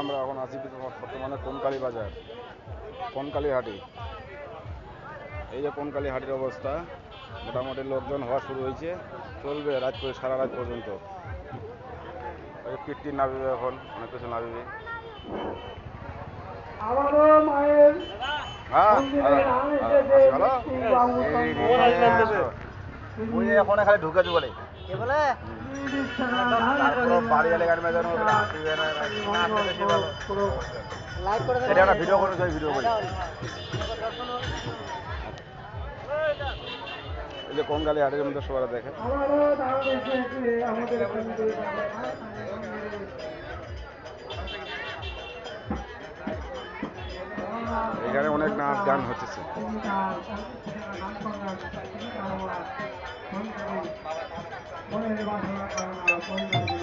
আমরা এখন আছি বর্তমানে কোনকালী বাজার কোনকালী হাটি। এই যে কোনকালী হাটির অবস্থা মোটামুটি লোকজন হওয়া শুরু হয়েছে চলবে রাত করে সারা রাত পর্যন্ত। ওই নাবিবে এখন অনেক কিছু নাবিবে। হ্যাঁ খালি দিব বলে কে বলে তারপর বাড়ি এলে গাড়ি মেজানো হবে না লাইক করে এটা একটা ভিডিও করে যাই ভিডিও করি এই যে কোনকালী হাটের মধ্যে সবাই দেখে আমাদের এখানে অনেক নাচ গান হচ্ছে মনের বাসনা